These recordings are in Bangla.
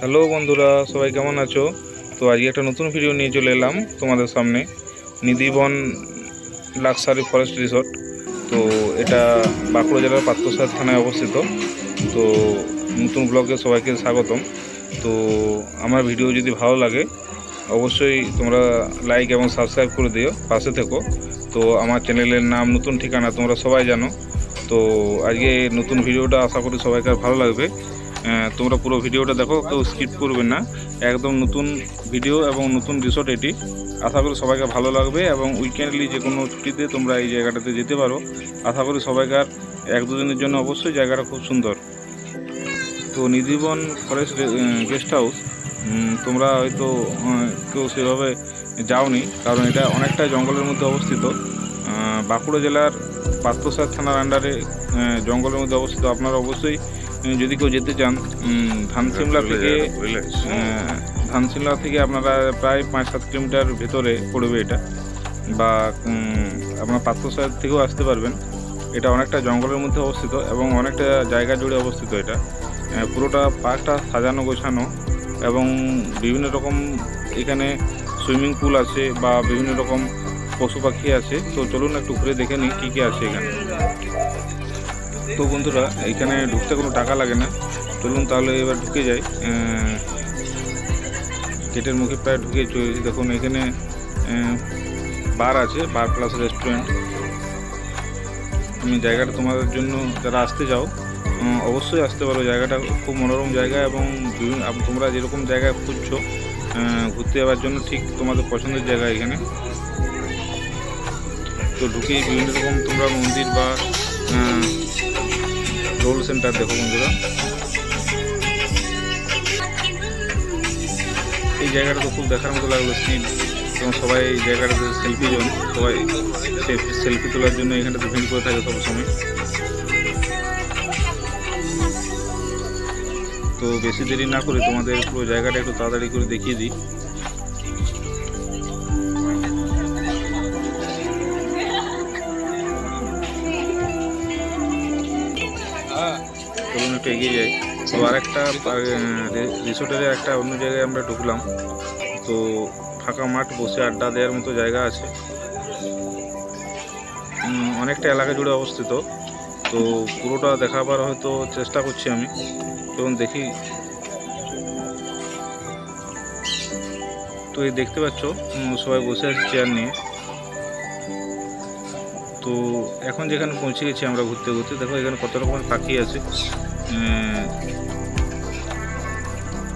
হ্যালো বন্ধুরা, সবাই কেমন আছো? তো আজকে একটা নতুন ভিডিও নিয়ে চলে এলাম তোমাদের সামনে। Nidhiban luxury forest resort. তো এটা বাঁকুড়া জেলার পাত্রসার থানায় অবস্থিত। তো নতুন ব্লগে সবাইকে স্বাগতম। তো আমার ভিডিও যদি ভালো লাগে, অবশ্যই তোমরা লাইক এবং সাবস্ক্রাইব করে দিও, পাশে থেকো। তো আমার চ্যানেলের নাম, নতুন ঠিকানা তোমরা সবাই জানো। তো আজকে নতুন ভিডিওটা আশা করি সবাইকার ভালো লাগবে। তোমরা পুরো ভিডিওটা দেখো, কেউ স্কিপ করবে না। একদম নতুন ভিডিও এবং নতুন রিসোর্ট এটি। আশা করি সবাইকে ভালো লাগবে এবং উইকেন্ডলি যে কোনো ছুটিতে তোমরা এই জায়গাটাতে যেতে পারো। আশা করি সবাইকার এক দুদিনের জন্য অবশ্যই জায়গাটা খুব সুন্দর। তো নিধিবন ফরেস্ট গেস্ট হাউস তোমরা হয়তো কেউ সেভাবে যাওনি, কারণ এটা অনেকটা জঙ্গলের মধ্যে অবস্থিত। বাঁকুড়া জেলার পাত্রসার থানার আন্ডারে জঙ্গলের মধ্যে অবস্থিত। আপনারা অবশ্যই যদি কেউ যেতে চান ধানসিমলা থেকে আহ, ধানসিমলা থেকে আপনারা প্রায় পাঁচ সাত কিলোমিটার ভেতরে পড়বে এটা। বা আপনার পাত্রসার থেকেও আসতে পারবেন। এটা অনেকটা জঙ্গলের মধ্যে অবস্থিত এবং অনেকটা জায়গা জুড়ে অবস্থিত এটা। পুরোটা পার্কটা সাজানো গোছানো এবং বিভিন্ন রকম এখানে সুইমিং পুল আছে বা বিভিন্ন রকম পশু পাখি আছে। তো চলুন একটু ঘুরে দেখে নিই কী কী আছে এখানে। তো বন্ধুরা এখানে ঢুকতে কোনো টাকা লাগে না। চলুন তাহলে এবার ঢুকে যাই। গেটের মুখে প্রায় ঢুকে চলেছি দেখুন এখানে বার আছে বার প্লাস রেস্টুরেন্ট তুমি জায়গাটা তোমাদের জন্য যারা আসতে উম, অবশ্যই আসতে পারো। জায়গাটা খুব মনোরম জায়গা এবং তোমরা যেরকম জায়গায় খুঁজছো ঘুরতে যাওয়ার জন্য ঠিক তোমাদের পছন্দের জায়গা এখানে। তো ঢুকেই বিভিন্ন রকম তোমরা মন্দির বা রোল সেন্টার দেখো বন্ধুরা। এই জায়গাটা তো খুব দেখার মতো লাগল শিব এবং সবাই এই জায়গাটাতে সেলফি জন সবাই সেলফি তোলার জন্য এখানটাতে ভিড় করে থাকে সব সময়। তো বেশি দেরি না করে তোমাদের পুরো জায়গাটা একটু তাড়াতাড়ি করে দেখিয়ে দিই। চলুন একটু এগিয়ে যাই তো আরেকটা রিসোর্টের একটা অন্য জায়গায় আমরা ঢুকলাম। তো ফাঁকা মাঠ, বসে আড্ডা দেওয়ার মতো জায়গা আছে। অনেকটা এলাকা জুড়ে অবস্থিত। তো পুরোটা দেখাবার হয়তো চেষ্টা করছি আমি। এবং দেখি। তো এই দেখতে পাচ্ছ সবাই বসে আছে চেয়ার নিয়ে। তো এখন যেখানে পৌঁছে গেছি আমরা ঘুরতে ঘুরতে, দেখো এখানে কত রকমের পাখি আছে।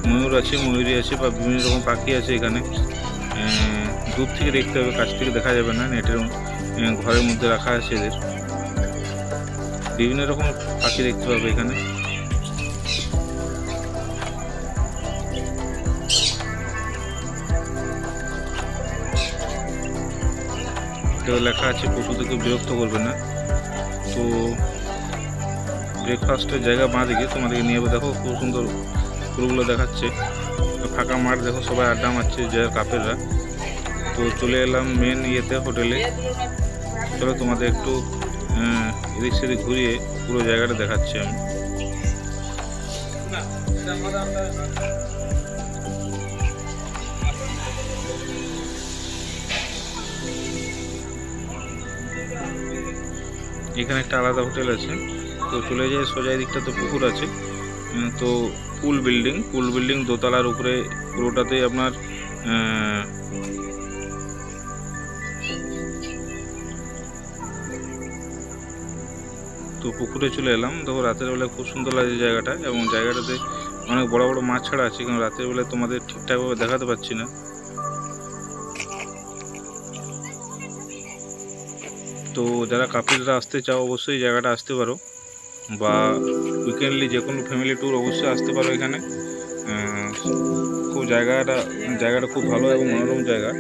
ময়ূর আছে, ময়ূরী আছে, বা বিভিন্ন রকম পাখি আছে এখানে। দূর থেকে দেখতে হবে, কাছ থেকে দেখা যাবে না, নেটের ঘরের মধ্যে রাখা আছে এদের। বিভিন্ন রকম পাখি দেখতে পাবে এখানে। এটাও লেখা আছে, পশুদেরকে বিরক্ত করবে না। তো ব্রেকফাস্টের জায়গা বাঁ দিকে, তোমাদেরকে নিয়ে যাব দেখো খুব সুন্দর ফুলগুলো দেখাচ্ছে। ফাঁকা মাঠ, দেখো সবাই আড্ডা মারছে যার কাপেররা। তো চলে এলাম মেন ইয়েতে, হোটেলে। চলো তোমাদের একটু এদিক সেদিক ঘুরিয়ে পুরো জায়গাটা দেখাচ্ছি আমি। এখানে একটা আলাদা হোটেল আছে। তো চলে যায় সোজা দিকটা তো পুকুর আছে। তো পুল বিল্ডিং পুল বিল্ডিং দোতলার উপরে পুরোটাতেই আপনার তো পুকুরে চলে এলাম। দেখো, রাতের বেলায় খুব সুন্দর লাগছে জায়গাটা এবং জায়গাটাতে অনেক বড় বড় মাছ ছাড়া আছে, কিন্তু রাতের বেলায় তোমাদের ঠিকঠাকভাবে দেখাতে পাচ্ছি না। তো যারা কাপিলরা আসতে চাও, অবশ্যই জায়গাটা আসতে পারো। বা উইকেন্ডলি যে কোনো ফ্যামিলি ট্যুর অবশ্যই আসতে পারো এখানে। খুব জায়গাটা জায়গাটা খুব ভালো এবং মনোরম জায়গা।